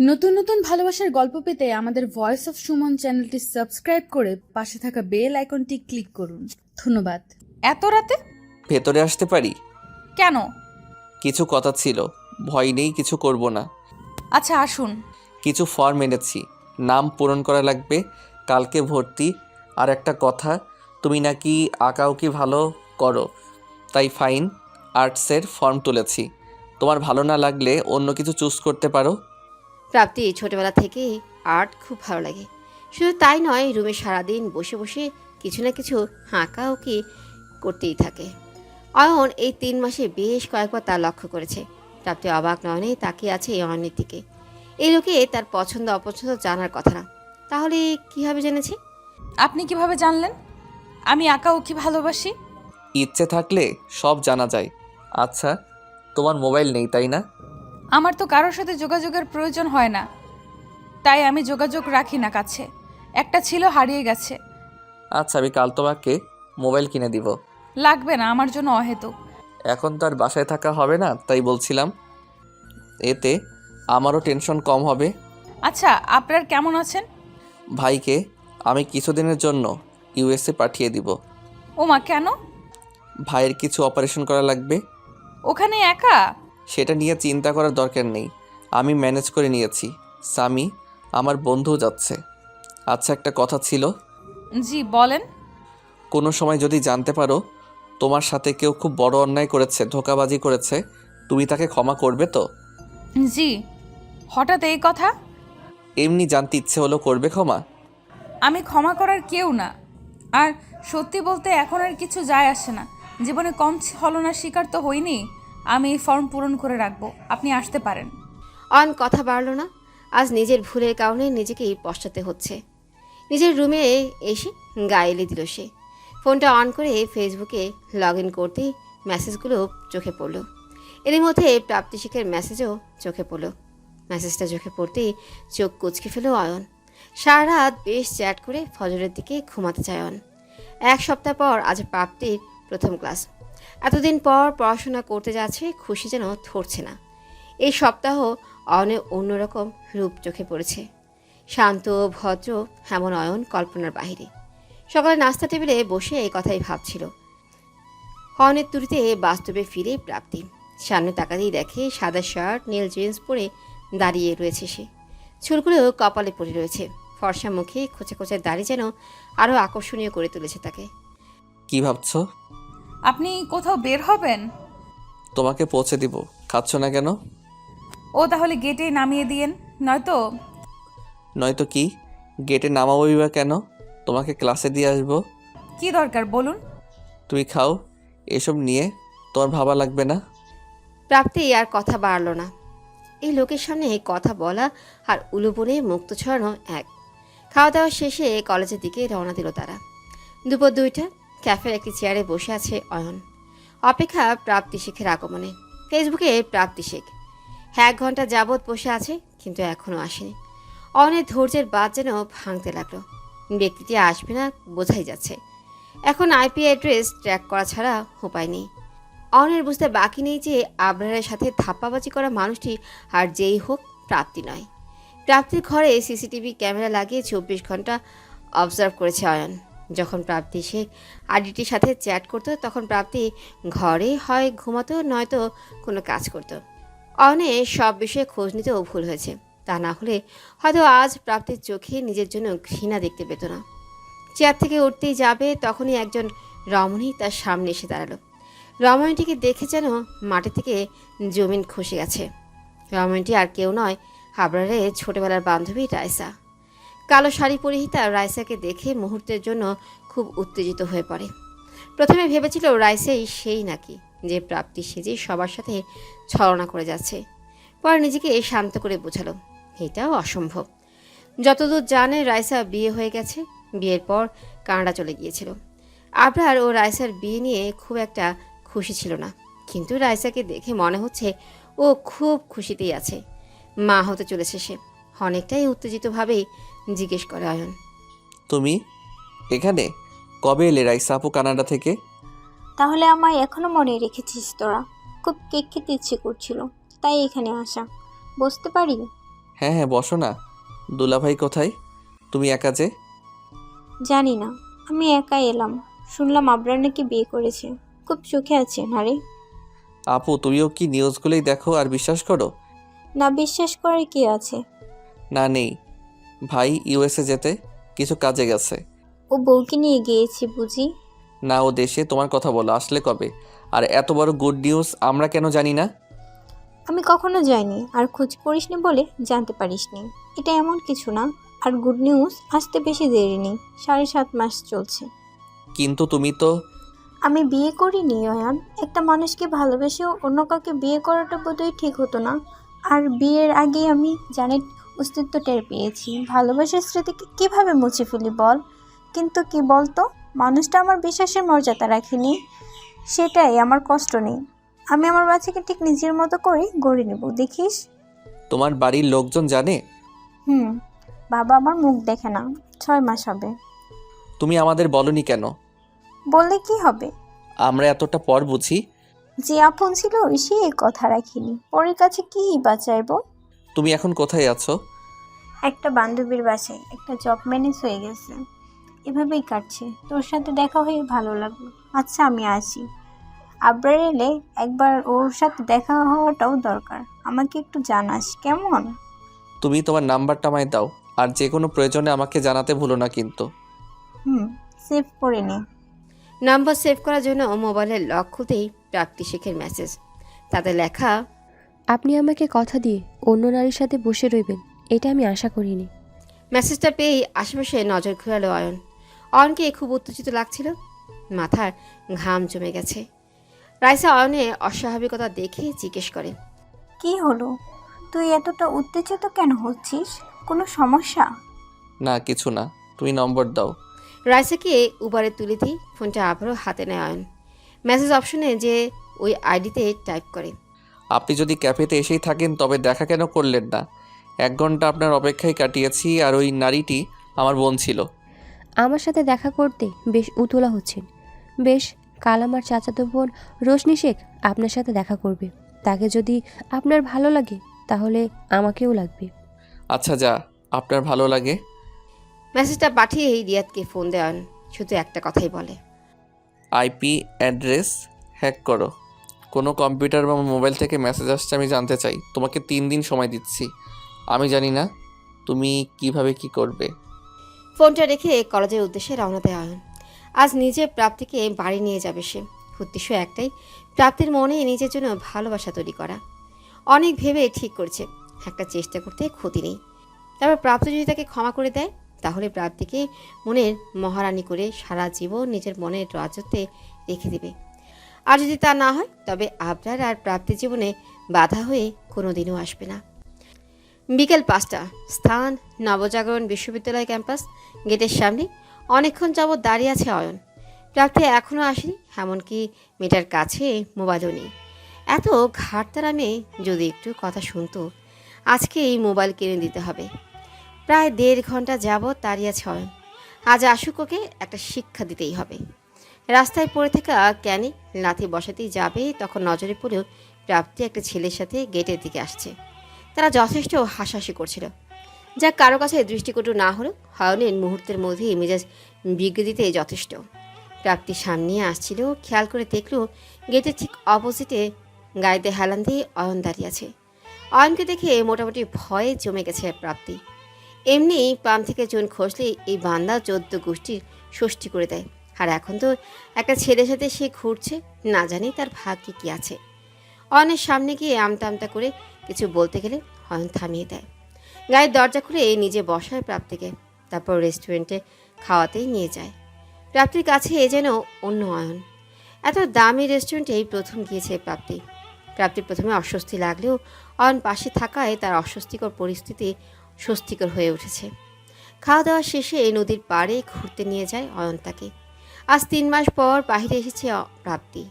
নতুন নতুন ভালোবাসার গল্প পেতে আমাদের ভয়েস অফ সুমন চ্যানেলটি সাবস্ক্রাইব করে পাশে থাকা বেল আইকনটি ক্লিক করুন। ধন্যবাদ। এত রাতে? ভেতরে আসতে পারি? কেন? কিছু কথা ছিল। ভয় নেই কিছু করব না। আচ্ছা আসুন। কিছু ফর্ম এনেছি। নাম পূরণ করা লাগবে কালকে ভর্তি। আর একটা কথা তুমি নাকি আঁকাও কি ভালো করো? তাই ফাইন আর্টসের ফর্ম তুলেছি। তোমার ভালো না লাগলে অন্য কিছু চুজ করতে পারো? প্রাপ্তি ছোটবেলা থেকে আর্ট খুব ভালো লাগে। শুধু তাই নয় রুমে সারাদিন বসে বসে কিছু না কিছু হাঁকা ও কি করতেই থাকে। অয়ন এই তিন মাসে বেশ কয়েকবার তা লক্ষ্য করেছে। প্রাপ্তি অবাক নয়নে তাকিয়ে আছে এই অয়নের দিকে। এই লোকে তার পছন্দ অপছন্দ জানার কথা না। তাহলে কীভাবে জেনেছে? আপনি কীভাবে জানলেন? আমি আঁকা কি ভালোবাসি? ইচ্ছে থাকলে সব জানা যায়। আচ্ছা তোমার মোবাইল নেই তাই না? আমার তো কারোর সাথে যোগাযোগের প্রয়োজন হয় না। তাই আমি যোগাযোগ রাখি না কাছে। একটা ছিল হারিয়ে গেছে। আচ্ছা আমি কাল তোমাকে মোবাইল কিনে দিব। লাগবে না আমার জন্য অহেতুক। এখন তো আর বাসায় থাকা হবে না তাই বলছিলাম। এতে আমারও টেনশন কম হবে। আচ্ছা আপনার কেমন আছেন? ভাইকে আমি কিছুদিনের জন্য ইউএসএ পাঠিয়ে দিব। ওমা কেন? ভাইয়ের কিছু অপারেশন করা লাগবে। ওখানে একা? সেটা নিয়ে চিন্তা করার দরকার নেই। আমি ম্যানেজ করে নিয়েছি। সামি আমার বন্ধু যাচ্ছে। আচ্ছা একটা কথা ছিল। জি বলেন। কোনো সময় যদি জানতে পারো তোমার সাথে কেউ খুব বড় অন্যায় করেছে ধোকাবাজি করেছে তুমি তাকে ক্ষমা করবে তো? জি। হঠাৎ এই কথা? এমনি জানতে ইচ্ছে হলো করবে ক্ষমা? আমি ক্ষমা করার কেউ না। আর সত্যি বলতে এখন আর কিছু যায় আসে না। জীবনে কম ছলনার শিকার তো হইনি। আমি এই ফর্ম পূরণ করে রাখব। আপনি আসতে পারেন। অন কথা বাড়ল না। আজ নিজের ভুলের কারণে নিজেকেই পশ্চাতে হচ্ছে। নিজের রুমে এসে এলে দিল সে। ফোনটা অন করে ফেসবুকে লগ ইন করতেই মেসেজগুলো চোখে পড়ল। এর মধ্যে প্রাপ্তি শিখের মেসেজও চোখে পড়ল। মেসেজটা চোখে পড়তেই চোখ কুচকে ফেল অয়ন। সারা রাত বেশ চ্যাট করে ফজরের দিকে ঘুমাতে চায় অয়ন। এক সপ্তাহ পর আজ প্রাপ্তির প্রথম ক্লাস এতদিন পর পড়াশোনা করতে যাচ্ছে, খুশি যেন ধরছে না। এই সপ্তাহ অয়নের অন্যরকম রূপ চোখে পড়েছে। শান্ত, ভদ্র, এমন অয়ন কল্পনার বাহিরে। সকালে নাস্তা টেবিলে বসে এই কথাই ভাবছিল। অয়নের তুরিতে বাস্তবে ফিরে প্রাপ্তি। সামনে তাকাতেই দেখে সাদা শার্ট, নীল জিন্স পরে দাঁড়িয়ে রয়েছে সে। চুলগুলো কপালে পড়ে রয়েছে। ফর্সা মুখে খোঁচা খোঁচা দাড়ি যেন আরও আকর্ষণীয় করে তুলেছে তাকে। কি ভাবছ? আপনি কোথাও বের হবেন? তোমাকে পৌঁছে দিব। খাচ্ছ না কেন? ও তাহলে গেটে নামিয়ে দিয়েন নয়তো? নয়তো কি? গেটে নামাবোই বা কেন? তোমাকে ক্লাসে দিয়ে আসব। কি দরকার বলুন? তুমি খাও এসব নিয়ে তোমার ভাবা লাগবে না। প্রাপ্তি আর কথা বাড়ল না। এই লোকের সামনে এই কথা বলা আর উলুবনে মুক্ত ছড়ানো এক। খাওয়া দাওয়া শেষে কলেজের দিকে রওনা দিল তারা। দুপুর দুইটা ক্যাফের একটি চেয়ারে বসে আছে অয়ন। অপেক্ষা প্রাপ্তি শেখের আগমনে। ফেসবুকে প্রাপ্তি শেখ। এক ঘণ্টা যাবৎ বসে আছে, কিন্তু এখনও আসেনি। অয়নের ধৈর্যের বাদ যেন ভাঙতে লাগল। ব্যক্তিটি আসবে না বোঝাই যাচ্ছে। এখন আইপি অ্যাড্রেস ট্র্যাক করা ছাড়া উপায় নেই। অনের বুঝতে বাকি নেই যে আবরারের সাথে ধাপ্পাবাজি করা মানুষটি আর যেই হোক প্রাপ্তি নয়। প্রাপ্তির ঘরে সিসিটিভি ক্যামেরা লাগিয়ে চব্বিশ ঘণ্টা অবজার্ভ করেছে অয়ন। যখন প্রাপ্তি সে আডিটির সাথে চ্যাট করতো, তখন প্রাপ্তি ঘরে হয় ঘুমাতো, নয়তো কোনো কাজ করতো। অয়নে সব বিষয়ে খোঁজ নিতেও ভুল হয়েছে। তা না হলে হয়তো আজ প্রাপ্তির চোখে নিজের জন্য ঘৃণা দেখতে পেত না। চেয়ার থেকে উঠতেই যাবে, তখনই একজন রমণী তার সামনে এসে দাঁড়াল। রমণীটিকে দেখে যেন মাটি থেকে জমিন খসে গেছে। রমণীটি আর কেউ নয়, হাবড়ারে ছোটবেলার বান্ধবী রায়সা। কালো শাড়ি পরিহিতা রায়সাকে দেখে মুহূর্তের জন্য খুব উত্তেজিত হয়ে পড়ে। প্রথমে ভেবেছিল রাইসাই সেই নাকি যে প্রাপ্তি সেজে সবার সাথে ছলনা করে যাচ্ছে। পরে নিজেকে শান্ত করে বোঝালো, এটাও অসম্ভব। যতদূর জানে রাইসা বিয়ে হয়ে গেছে, বিয়ের পর কানাডা চলে গিয়েছিল। আবরার ও রাইসার বিয়ে নিয়ে খুব একটা খুশি ছিল না, কিন্তু রাইসাকে দেখে মনে হচ্ছে ও খুব খুশিতেই আছে। মা হতে চলেছে সে, অনেকটাই উত্তেজিতভাবেই জিজ্ঞেস করে অয়ন তুমি এখানে? কবে এলে রাইসা আপু কানাডা থেকে? তাহলে আমায় এখনও মনে রেখেছিস তোরা। খুব কেক খেতে ইচ্ছে করছিল তাই এখানে আসা। বসতে পারি? হ্যাঁ হ্যাঁ বসো না। দুলাভাই কোথায়? তুমি একা যে? জানি না আমি একাই এলাম। শুনলাম আবরার নাকি বিয়ে করেছে। খুব সুখে আছে না রে? আপু তুমিও কি নিউজগুলোই দেখো আর বিশ্বাস করো? না বিশ্বাস করার কি আছে? না নেই। ভাই ইউএসএ যেতে কিছু কাজে গেছে। ও বউকে নিয়ে গিয়েছে বুঝি। না ও দেশে তোমার কথা বলো আসলে কবে? আর এত বড় গুড নিউজ আমরা কেন জানি না? আমি কখনো যাইনি আর খোঁজ করিসনি বলে জানতে পারিসনি। এটা এমন কিছু না আর গুড নিউজ আসতে বেশি দেরি নেই সাড়ে সাত মাস চলছে। কিন্তু তুমি তো আমি বিয়ে করিনি অয়ান। একটা মানুষকে ভালোবেসেও অন্য কাউকে বিয়ে করাটা বোধহয় ঠিক হতো না। আর বিয়ের আগে আমি জানের অস্তিত্ব টের পেয়েছি। ভালোবাসার স্মৃতিকে কীভাবে মুছে ফেলি বল? কিন্তু কি বলতো মানুষটা আমার বিশ্বাসের মর্যাদা রাখেনি। সেটাই আমার কষ্ট নেই। আমি আমার বাচ্চাকে ঠিক নিজের মতো করে গড়ে নেব দেখিস? তোমার বাড়ির লোকজন জানে? হুম বাবা আমার মুখ দেখে না। ছয় মাস হবে। তুমি আমাদের বলনি কেন? বললে কি হবে? আমরা এতটা পর বুঝি? যে আপন ছিল সে কথা রাখিনি। পরের কাছে কি বা চাইব তুমি এখন কোথায় আছো? একটা বান্ধবীর বাসায় একটা জব ম্যানেজ হয়ে গেছে। এভাবেই কাটছে। তোর সাথে দেখা হয়ে ভালো লাগল। আচ্ছা আমি আসি। আবরার এলে একবার ওর সাথে দেখা হওয়াটাও দরকার। আমাকে একটু জানাস কেমন? তুমি তোমার নাম্বারটা আমায় দাও আর যে কোনো প্রয়োজনে আমাকে জানাতে ভুলো না কিন্তু। হুম সেভ করে নে। নাম্বার সেভ করার জন্য ও মোবাইলের লক খুলতেই প্রাপ্তি শেখের মেসেজ তাতে লেখা আপনি আমাকে কথা দিয়ে অন্য নারীর সাথে বসে রইবেন এটা আমি আশা করিনি। মেসেজটা পেয়েই আশেপাশে নজর ঘুরালো অয়ন। অয়নকে খুব উত্তেজিত লাগছিল। মাথার ঘাম জমে গেছে। রাইসা অয়নে অস্বাভাবিকতা দেখে জিজ্ঞেস করে কি হলো? তুই এতটা উত্তেজিত কেন হচ্ছিস? কোনো সমস্যা? না কিছু না। তুমি নম্বর দাও। রাইসাকে উবারে তুলে দিই। ফোনটা আবারও হাতে নেয় অয়ন। মেসেজ অপশনে যে ওই আইডিতে টাইপ করে। আপনি যদি ক্যাফেতে এসেই থাকেন তবে দেখা কেন করলেন না? এক ঘণ্টা আপনার অপেক্ষায় কাটিয়েছি আর ওই নারীটি আমার বোন ছিল। আমার সাথে দেখা করতে বেশ উতলা হচ্ছেন। বেশ কাল আমার চাচাতো বোন রোশনি শেখ আপনার সাথে দেখা করবে। তাকে যদি আপনার ভালো লাগে তাহলে আমাকেও লাগবে। আচ্ছা যা আপনার ভালো লাগে। মেসেজটা পাঠিয়েই রিয়াদকে ফোন দেয় অয়ন শুধু একটা কথাই বলে। আইপি অ্যাড্রেস হ্যাক করো। কোনো কম্পিউটার বা মোবাইল থেকে মেসেজ আসছে, আমি জানতে চাই। তোমাকে তিন দিন সময় দিচ্ছি। আমি জানি না তুমি কীভাবে কি করবে। ফোনটা রেখে কলেজের উদ্দেশ্যে রওনা দেয় অয়ন আজ নিজে প্রাপ্তিকে বাড়ি নিয়ে যাবে সে। উদ্দেশ্য একটাই, প্রাপ্তির মনে নিজের জন্য ভালোবাসা তৈরি করা। অনেক ভেবে ঠিক করছে, একটা চেষ্টা করতে ক্ষতি নেই। তারপর প্রাপ্তি যদি তাকে ক্ষমা করে দেয়, তাহলে প্রাপ্তিকে মনের মহারানী করে সারা জীবন নিজের মনের রাজত্বে রেখে দেবে। আর যদি তা না হয়, তবে আপনার আর প্রাপ্তি জীবনে বাধা হয়ে কোনোদিনও আসবে না। বিকেল পাঁচটা, স্থান, নবজাগরণ বিশ্ববিদ্যালয় ক্যাম্পাস, গেটের সামনে অনেকক্ষণ যাবৎ দাঁড়িয়ে আছে অয়ন। প্রার্থী এখনও আসেনি, এমনকি মেয়েটার কাছে মোবাইলও নেই। এত ঘাটতারা মেয়ে, যদি একটু কথা শুনতো, আজকে এই মোবাইল কিনে দিতে হবে। প্রায় দেড় ঘণ্টা যাবৎ দাঁড়িয়ে আছে অয়ন। আজ আসুক ওকে একটা শিক্ষা দিতেই হবে। রাস্তায় পড়ে থাকা ক্যানে লাথি বসাতেই যাবে, তখন নজরে পড়েও প্রাপ্তি একটা ছেলের সাথে গেটের দিকে আসছে। তারা যথেষ্ট হাসাহাসি করছিল। যা কারও কাছে দৃষ্টিকটু না হলেও হয়নের মুহূর্তের মধ্যেই মেজাজ বিগড়ে দিতে যথেষ্ট। প্রাপ্তি সামনে আসছিল, খেয়াল করে দেখল গেটের ঠিক অপোজিটে গাড়িতে হেলান দিয়ে অয়ন দাঁড়িয়ে আছে। অয়নকে দেখে মোটামুটি ভয়ে জমে গেছে প্রাপ্তি। এমনি পাম থেকে চুন খসলে এই বান্দা চোদ্দ গোষ্ঠীর ষষ্ঠী করে দেয়। আর এখন তো একটা ছেলের সাথে সে ঘুরছে, না জানি তার ভাগ্যে কি আছে। অয়নের সামনে গিয়ে আমতা আমতা করে কিছু বলতে গেলে অয়ন থামিয়ে দেয়। গায়ের দরজা খুলে নিজে বসায় প্রাপ্তিকে, তারপর রেস্টুরেন্টে খাওয়াতেই নিয়ে যায়। প্রাপ্তির কাছে এ যেন অন্য অয়ন। এত দামি রেস্টুরেন্টে এই প্রথম গিয়েছে প্রাপ্তি। প্রাপ্তির প্রথমে অস্বস্তি লাগলেও অয়ন পাশে থাকায় তার অস্বস্তিকর পরিস্থিতি স্বস্তিকর হয়ে উঠেছে। খাওয়া দাওয়া শেষে এই নদীর পাড়ে ঘুরতে নিয়ে যায় অয়ন তাকে। আজ তিন মাস পর বাহিরে এসেছে প্রাপ্তি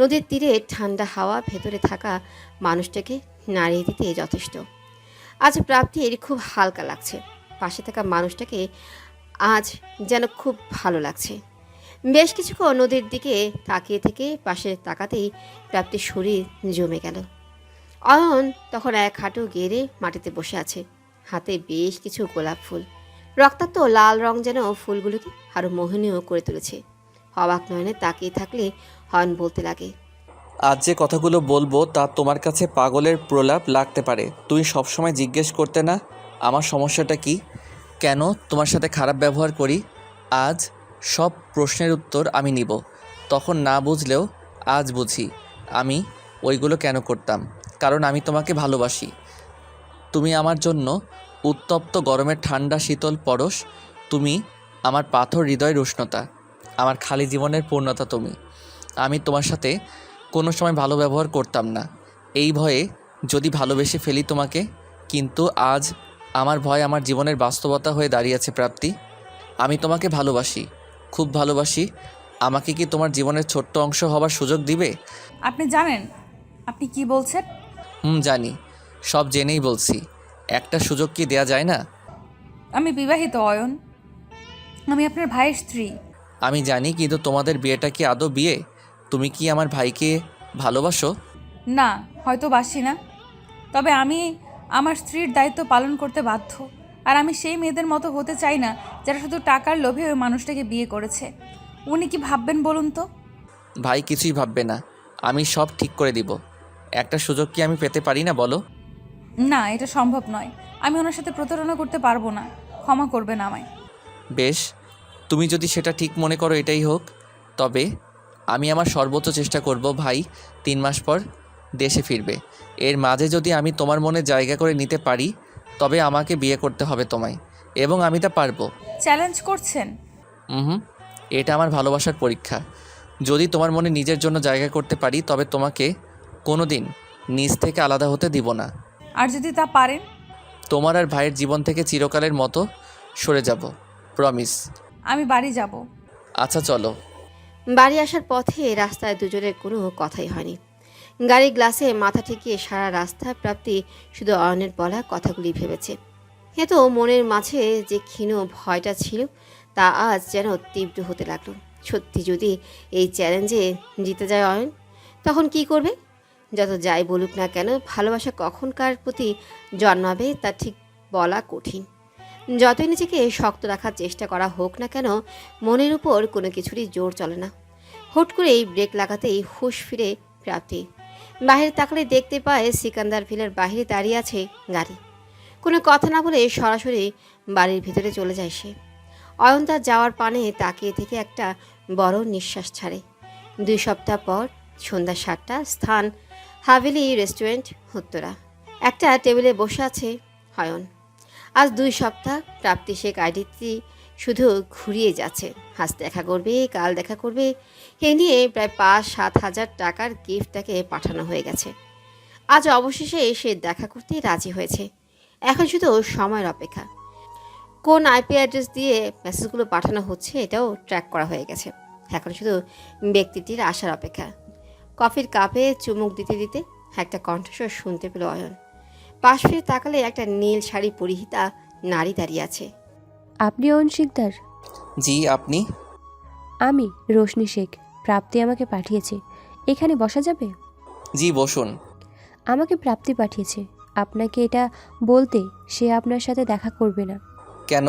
নদীর তীরে ঠান্ডা হাওয়া, ভেতরে থাকা মানুষটাকে নাড়িয়ে দিতে যথেষ্ট। আজ প্রাপ্তির খুব হালকা লাগছে। পাশে থাকা মানুষটাকে আজ যেন খুব ভালো লাগছে। বেশ কিছুক্ষণ নদীর দিকে তাকিয়ে থেকে পাশে তাকাতেই প্রাপ্তির শরীর জমে গেল। অয়ন তখন এক হাঁটু গেড়ে মাটিতে বসে আছে। হাতে বেশ কিছু গোলাপ ফুল। রক্তাক্ত লাল রং যেন ফুলগুলোকে আরও মোহনীয় করে তুলেছে। অবাক নয়নে তাকিয়ে থাকলে হয়ন বলতে লাগে, আজ যে কথাগুলো বলব তা তোমার কাছে পাগলের প্রলাপ লাগতে পারে। তুমি সবসময় জিজ্ঞেস করতে না, আমার সমস্যাটা কি? কেন তোমার সাথে খারাপ ব্যবহার করি? আজ সব প্রশ্নের উত্তর আমি নিব। তখন না বুঝলেও আজ বুঝি আমি ওইগুলো কেন করতাম। কারণ আমি তোমাকে ভালোবাসি। তুমি আমার জন্য উত্তপ্ত গরমের ঠান্ডা শীতল পরশ তুমি আমার পাথর হৃদয়ের উষ্ণতা আমার খালি জীবনের পূর্ণতা তুমি। আমি তোমার সাথে কোনো সময় ভালো ব্যবহার করতাম না। এই ভয়ে যদি ভালোবেসে ফেলি তোমাকে কিন্তু আজ আমার ভয় আমার জীবনের বাস্তবতা হয়ে দাঁড়িয়েছে প্রাপ্তি। আমি তোমাকে ভালোবাসি খুব ভালোবাসি। আমাকে কি তোমার জীবনের ছোট্ট অংশ হবার সুযোগ দিবে? আপনি জানেন আপনি কি বলছেন? হুম জানি। সব জেনেই বলছি। একটা সুযোগ কি দেয়া যায় না? আমি বিবাহিত অয়ন। আমি আপনার ভাইয়ের স্ত্রী। আমি জানি কিন্তু তোমাদের বিয়েটা কি আদৌ বিয়ে? তুমি কি আমার ভাইকে ভালোবাসো? না হয়তো বাসি না। তবে আমি আমার স্ত্রীর দায়িত্ব পালন করতে বাধ্য। আর আমি সেই মেয়েদের মতো হতে চাই না যারা শুধু টাকার লোভে ওই মানুষটাকে বিয়ে করেছে। উনি কি ভাববেন বলুন তো? ভাই কিছুই ভাববে না। আমি সব ঠিক করে দিব। একটা সুযোগ কি আমি পেতে পারি না বলো? না এটা সম্ভব নয়। আমি ওনার সাথে প্রতারণা করতে পারব না। ক্ষমা করবেন আমায়। বেশ তুমি যদি সেটা ঠিক মনে করো এটাই হোক। তবে আমি আমার সর্বোচ্চ চেষ্টা করব ভাই তিন মাস পর দেশে ফিরবে। এর মাঝে যদি আমি তোমার মনে জায়গা করে নিতে পারি তবে আমাকে বিয়ে করতে হবে তোমায়। এবং আমি তা পারব। চ্যালেঞ্জ করছেন? হুম এটা আমার ভালোবাসার পরীক্ষা। যদি তোমার মনে নিজের জন্য জায়গা করতে পারি তবে তোমাকে কোনো দিন নিজ থেকে আলাদা হতে দিব না। আর যদি তা পারেন? তোমার আর ভাইয়ের জীবন থেকে চিরকালের মতো সরে যাব প্রমিস আমি বাড়ি যাব। আচ্ছা চলো। বাড়ি আসার পথে রাস্তায় দুজনের কোনো কথাই হয়নি। গাড়ির গ্লাসে মাথা ঠেকিয়ে সারা রাস্তায় প্রাপ্তি শুধু অয়নের বলা কথাগুলি ভেবেছে। এ তো মনের মাঝে যে ক্ষীণ ভয়টা ছিল তা আজ যেন তীব্র হতে লাগল। সত্যি যদি এই চ্যালেঞ্জে জিতে যায় অয়ন তখন কি করবে? যত যাই বলুক না কেন, ভালোবাসা কখন কার প্রতি জন্মাবে তা ঠিক বলা কঠিন। যতই নিজেকে শক্ত রাখার চেষ্টা করা হোক না কেন, মনের উপর কোনো কিছুরই জোর চলে না। হুট করেই ব্রেক লাগাতেই হুশ ফিরে প্রাপ্তি। বাহিরে তাকালে দেখতে পায় সিকান্দার ভিলের বাহিরে দাঁড়িয়ে আছে গাড়ি। কোনো কথা না বলে সরাসরি বাড়ির ভিতরে চলে যায় সে। অয়ন যাওয়ার পানে তাকিয়ে থেকে একটা বড় নিঃশ্বাস ছাড়ে। দুই সপ্তাহ পর সন্ধ্যা সাতটা, স্থান হাভেলি রেস্টুরেন্ট উত্তরা একটা টেবিলে বসে আছে অয়ন আজ দুই সপ্তাহ প্রাপ্তি শেখ আইডিটি শুধু ঘুরিয়ে যাচ্ছে। আজ দেখা করবে, কাল দেখা করবে। এ নিয়ে প্রায় পাঁচ, সাত হাজার টাকার গিফট তাকে পাঠানো হয়ে গেছে। আজ অবশেষে এসে দেখা করতে রাজি হয়েছে। এখন শুধু সময়ের অপেক্ষা। কোন আইপি অ্যাড্রেস দিয়ে মেসেজগুলো পাঠানো হচ্ছে, এটাও ট্র্যাক করা হয়ে গেছে। এখন শুধু ব্যক্তিটির আসার অপেক্ষা। কফির কাপে চুমুক দিতে দিতে একটা কণ্ঠস্বর শুনতে পেল অয়ন। পাশ ফিরে তাকালে একটা নীল শাড়ি পরিহিতা নারী দাঁড়িয়ে আছে। আপনি অয়ন শিকদার? জি আপনি? আমি রোশনি শেখ প্রাপ্তি আমাকে পাঠিয়েছে। এখানে বসা যাবে? জি বসুন। আমাকে প্রাপ্তি পাঠিয়েছে। আপনাকে এটা বলতে সে আপনার সাথে দেখা করবে না। কেন?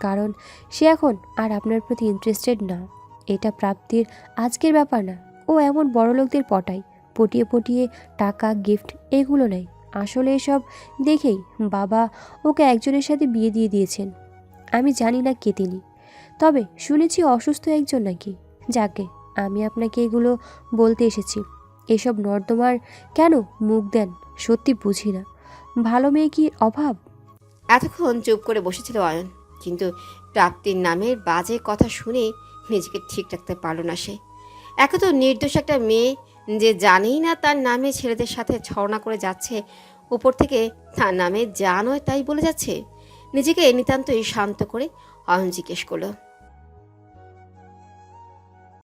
কারণ সে এখন আর আপনার প্রতি ইন্টারেস্টেড না। এটা প্রাপ্তির আজকের ব্যাপার না। ও এমন বড় লোকদের পটায়। পটিয়ে পটিয়ে টাকা গিফট এগুলো নেয়। আসলে এসব দেখেই বাবা ওকে একজনের সাথে বিয়ে দিয়ে দিয়েছেন। আমি জানি না কে তিনি। তবে শুনেছি অসুস্থ একজন নাকি। যাকে, আমি আপনাকে এগুলো বলতে এসেছি। এসব নর্দমার কেন মুখ দেন সত্যি বুঝি না। ভালো মেয়ে কি অভাব? এতক্ষণ চুপ করে বসেছিল অয়ন। কিন্তু প্রাপ্তির নামের বাজে কথা শুনে নিজেকে ঠিক রাখতে পারল না সে। একে তো নির্দোষ একটা মেয়ে যে জানেই না তার নামে ছেলেদের সাথে ছড়না করে যাচ্ছে। উপর থেকে তার নামে যা তাই বলে যাচ্ছে। নিজেকে নিতান্তই শান্ত করে অহন জিজ্ঞেস করল